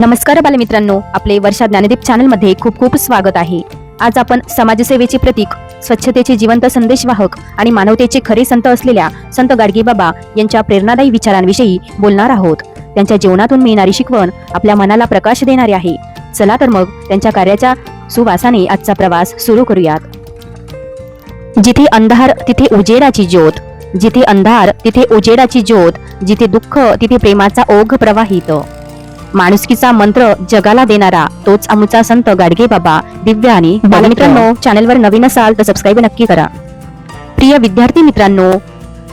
नमस्कार बालमित्रांनो आपले वर्षा ज्ञानदीप चॅनलमध्ये खूप खूप स्वागत आहे. आज आपण समाजसेवेचे प्रतीक स्वच्छतेचे जिवंत संदेशवाहक आणि मानवतेचे खरे संत असलेल्या संत गाडगे बाबा यांच्या प्रेरणादायी विचारांविषयी बोलणार आहोत. त्यांच्या जीवनातून मिळणारी शिकवण आपल्या मनाला प्रकाश देणारी आहे. चला तर मग त्यांच्या कार्याच्या सुवासाने आजचा प्रवास सुरू करूयात. जिथे अंधार तिथे उजेडाची ज्योत. जिथे अंधार तिथे उजेडाची ज्योत. जिथे दुःख तिथे प्रेमाचा ओघ प्रवाहित. माणुसकीचा मंत्र जगाला देणारा तोच आमचा संत गाडगे बाबा. दिव्य आणि बालमित्रांनो चॅनलवर नवीन असाल तर सबस्क्राईब नक्की करा. प्रिय विद्यार्थी मित्रांनो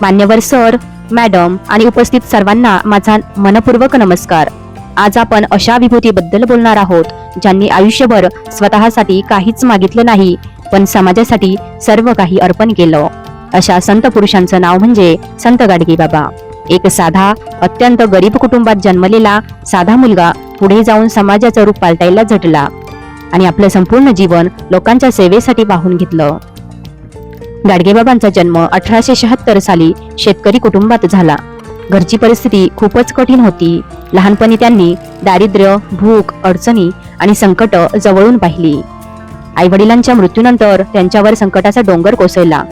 मान्यवर सर मॅडम आणि उपस्थित सर्वांना माझा मनपूर्वक नमस्कार. आज आपण अशा विभूतीबद्दल बोलणार आहोत ज्यांनी आयुष्यभर स्वतःसाठी काहीच मागितलं नाही पण समाजासाठी सर्व काही अर्पण केलं. अशा संत पुरुषांचं नाव म्हणजे संत गाडगे बाबा. एक साधा अत्यंत गरीब कुटुंबात जन्मलेला साधा मुलगा पुढे जाऊन समाजाचं रूप पालटायला झटला आणि आपलं संपूर्ण जीवन लोकांच्या सेवेसाठी वाहून घेतलं. गाडगेबाबांचा जन्म अठराशे शहात्तर साली शेतकरी कुटुंबात झाला. घरची परिस्थिती खूपच कठीण होती. लहानपणी त्यांनी दारिद्र्य भूक अडचणी आणि संकट जवळून पाहिली. आईवडिलांच्या मृत्यूनंतर त्यांच्यावर संकटाचा डोंगर कोसळला.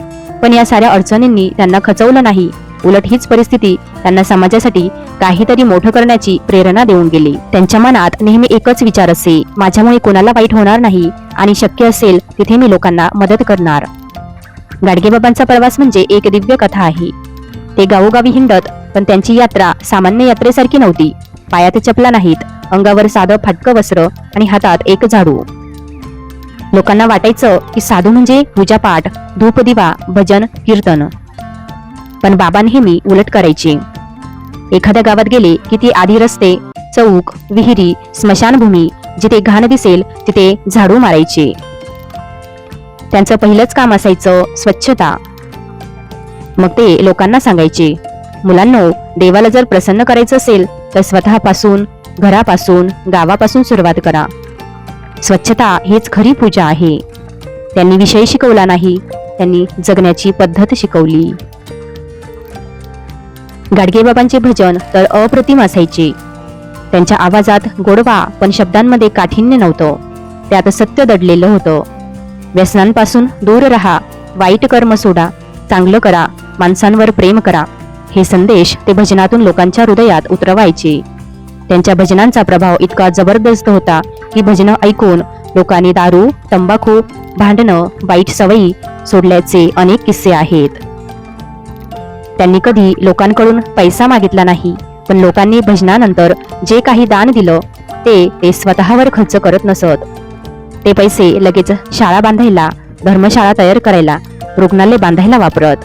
पण या साऱ्या अडचणींनी त्यांना खचवलं नाही. उलट हीच परिस्थिती त्यांना समाजासाठी काहीतरी मोठं करण्याची प्रेरणा देऊन गेली. त्यांच्या मनात नेहमी एकच विचार असे माझ्यामुळे कोणाला वाईट होणार नाही आणि शक्य असेल तिथे मी लोकांना मदत करणार. गाडगेबाबांचा प्रवास म्हणजे एक दिव्य कथा आहे. ते गावोगावी हिंडत पण त्यांची यात्रा सामान्य यात्रेसारखी नव्हती. पायात चपला नाहीत अंगावर साधं फाटकं वस्त्र आणि हातात एक झाडू. लोकांना वाटायचं की साधू म्हणजे पूजापाठ धूपदिवा भजन कीर्तन. पण बाबा नेहमी उलट करायचे. एखाद्या गावात गेले की ती आधी रस्ते चौक विहिरी स्मशानभूमी जिथे घाण दिसेल तिथे झाडू मारायचे. त्यांचं पहिलंच काम असायचं स्वच्छता. मग ते लोकांना सांगायचे मुलांनो देवाला जर प्रसन्न करायचं असेल तर स्वतःपासून घरापासून गावापासून सुरुवात करा. स्वच्छता हीच खरी पूजा आहे. त्यांनी विषय शिकवला नाही त्यांनी जगण्याची पद्धत शिकवली. गाडगेबाबांचे भजन तर अप्रतिम असायचे. त्यांच्या आवाजात गोडवा पण शब्दांमध्ये काठिण्य नव्हतं. त्यात सत्य दडलेलं होतं. व्यसनांपासून दूर राहा वाईट कर्म सोडा चांगलं करा माणसांवर प्रेम करा हे संदेश ते भजनातून लोकांच्या हृदयात उतरवायचे. त्यांच्या भजनांचा प्रभाव इतका जबरदस्त होता की भजनं ऐकून लोकांनी दारू तंबाखू भांडणं वाईट सवयी सोडल्याचे अनेक किस्से आहेत. त्यांनी कधी लोकांकडून पैसा मागितला नाही. पण लोकांनी भजनानंतर जे काही दान दिलं ते ते स्वतःवर खर्च करत नसत. ते पैसे लगेच शाळा बांधायला धर्मशाळा तयार करायला रुग्णालय बांधायला वापरत.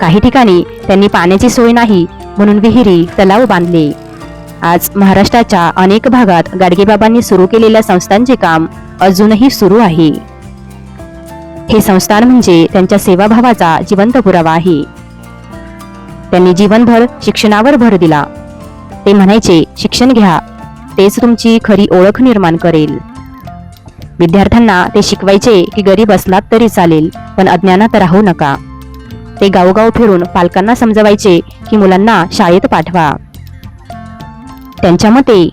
काही ठिकाणी त्यांनी पाण्याची सोय नाही म्हणून विहिरी तलाव बांधले. आज महाराष्ट्राच्या अनेक भागात गाडगेबाबांनी सुरू केलेल्या संस्थांचे काम अजूनही सुरू आहे. हे संस्थान म्हणजे त्यांच्या सेवाभावाचा जिवंत पुरावा आहे. त्यांनी जीवनभर शिक्षणावर भर दिला. ते म्हणायचे शिक्षण घ्या. तेच तुमची खरी ओळख निर्माण करेल. विद्यार्थ्यांना ते शिकवायचे की गरीब असलात तरी चालेल पण अज्ञानात राहू नका. ते गावोगाव फिरून पालकांना समजवायचे की मुलांना शाळेत पाठवा. त्यांच्या मते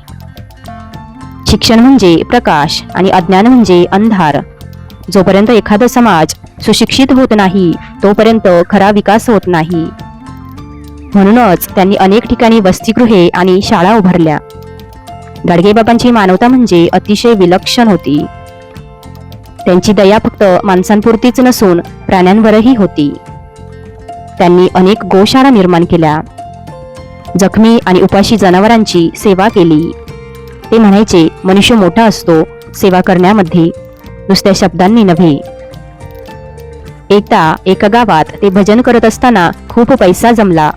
शिक्षण म्हणजे प्रकाश आणि अज्ञान म्हणजे अंधार. जोपर्यंत एखादा समाज सुशिक्षित होत नाही तोपर्यंत खरा विकास होत नाही. म्हणूनच त्यांनी अनेक ठिकाणी वसतिगृहे आणि शाळा उभारल्या. गाडगेबाबांची मानवता म्हणजे अतिशय विलक्षण होती. त्यांची दया फक्त माणसांपुरतीच नसून प्राण्यांवरही होती. त्यांनी अनेक गोशाळा निर्माण केल्या. जखमी आणि उपाशी जनावरांची सेवा केली. ते म्हणायचे मनुष्य मोठा असतो सेवा करण्यामध्ये नुसत्या शब्दांनी नव्हे. एकदा एका गावात ते भजन करत असताना खूप पैसा जमला.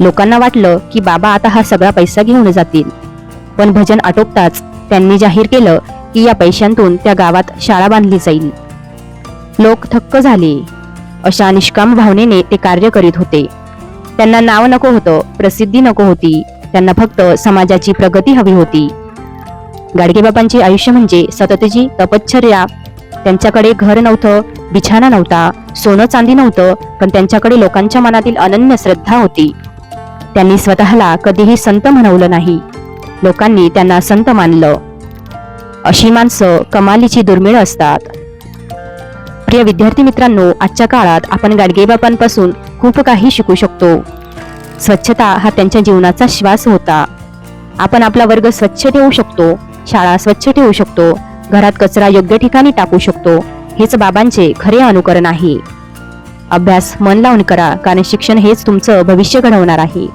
लोकांना वाटलं की बाबा आता हा सगळा पैसा घेऊन जातील. पण भजन आटोपताच त्यांनी जाहीर केलं की या पैशांतून त्या गावात शाळा बांधली जाईल. लोक थक्क झाले. अशा निष्काम भावनेने ते कार्य करीत होते. त्यांना नाव नको होतं प्रसिद्धी नको होती. त्यांना फक्त समाजाची प्रगती हवी होती. गाडगेबाबांचे आयुष्य म्हणजे सततची तपश्चर्या. त्यांच्याकडे घर नव्हतं बिछाना नव्हता सोनं चांदी नव्हतं पण त्यांच्याकडे लोकांच्या मनातील अनन्य श्रद्धा होती. त्यांनी स्वतःला कधीही संत म्हणवलं नाही. लोकांनी त्यांना संत मानलं. अशी माणसं कमालीची दुर्मिळ असतात. प्रिय विद्यार्थी मित्रांनो आजच्या काळात आपण गाडगेबापांपासून खूप काही शिकू शकतो. स्वच्छता हा त्यांच्या जीवनाचा श्वास होता. आपण आपला वर्ग स्वच्छ ठेवू शकतो शाळा स्वच्छ ठेवू शकतो घरात कचरा योग्य ठिकाणी टाकू शकतो हेच बाबांचे खरे अनुकरण आहे. अभ्यास मन लावून करा कारण शिक्षण हेच तुमचं भविष्य घडवणार आहे.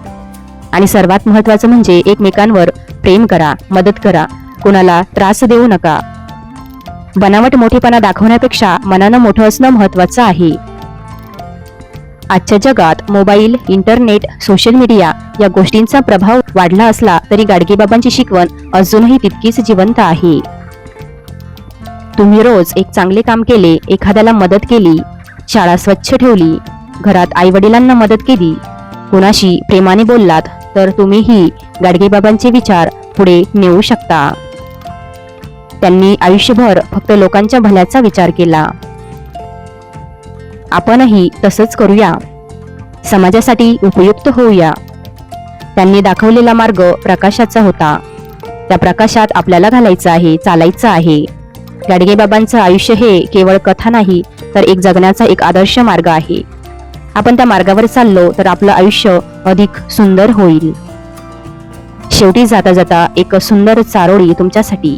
आणि सर्वात महत्वाचं म्हणजे एकमेकांवर प्रेम करा मदत करा कोणाला त्रास देऊ नका. बनावट मोठेपणा दाखवण्यापेक्षा मनानं मोठं असणं महत्वाचं आहे. आजच्या जगात मोबाईल इंटरनेट सोशल मीडिया या गोष्टींचा प्रभाव वाढला असला तरी गाडगेबाबांची शिकवण अजूनही तितकीच जिवंत आहे. तुम्ही रोज एक चांगले काम केले एखाद्याला मदत केली शाळा स्वच्छ ठेवली. घरात आई वडिलांना मदत केली. कुणाशी प्रेमाने बोललात तर तुम्हीही गाडगेबाबांचे विचार पुढे नेऊ शकता. त्यांनी आयुष्यभर फक्त लोकांच्या भल्याचा विचार केला. आपणही तसंच करूया. समाजासाठी उपयुक्त होऊया. त्यांनी दाखवलेला मार्ग प्रकाशाचा होता. त्या प्रकाशात आपल्याला घालायचं आहे चालायचं आहे. गाडगेबाबांचं आयुष्य हे केवळ कथा नाही तर एक जगण्याचा एक आदर्श मार्ग आहे. आपण त्या मार्गावर चाललो तर आपलं आयुष्य अधिक सुंदर होईल. शेवटी जाता जाता एक सुंदर चारोळी तुमच्यासाठी.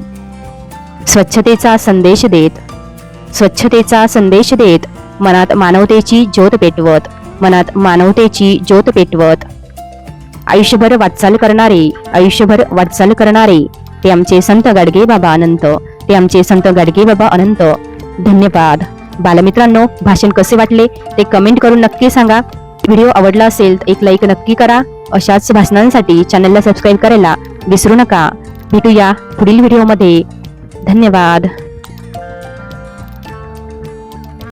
स्वच्छतेचा संदेश देत स्वच्छतेचा संदेश देत मनात मानवतेची ज्योत पेटवत मनात मानवतेची ज्योत पेटवत. आयुष्यभर वाटचाल करणारे आयुष्यभर वाटचाल करणारे ते आमचे संत गाडगे बाबा अनंत ते आमचे संत गाडगे बाबा अनंत. धन्यवाद. बालमित्रांनो भाषण कसे वाटले ते कमेंट करून नक्की सांगा. व्हिडिओ आवडला असेल तर एक लाईक नक्की करा. अशाच भाषणांसाठी चॅनलला सबस्क्राईब करायला विसरू नका. भेटूया पुढील व्हिडिओमध्ये धन्यवाद.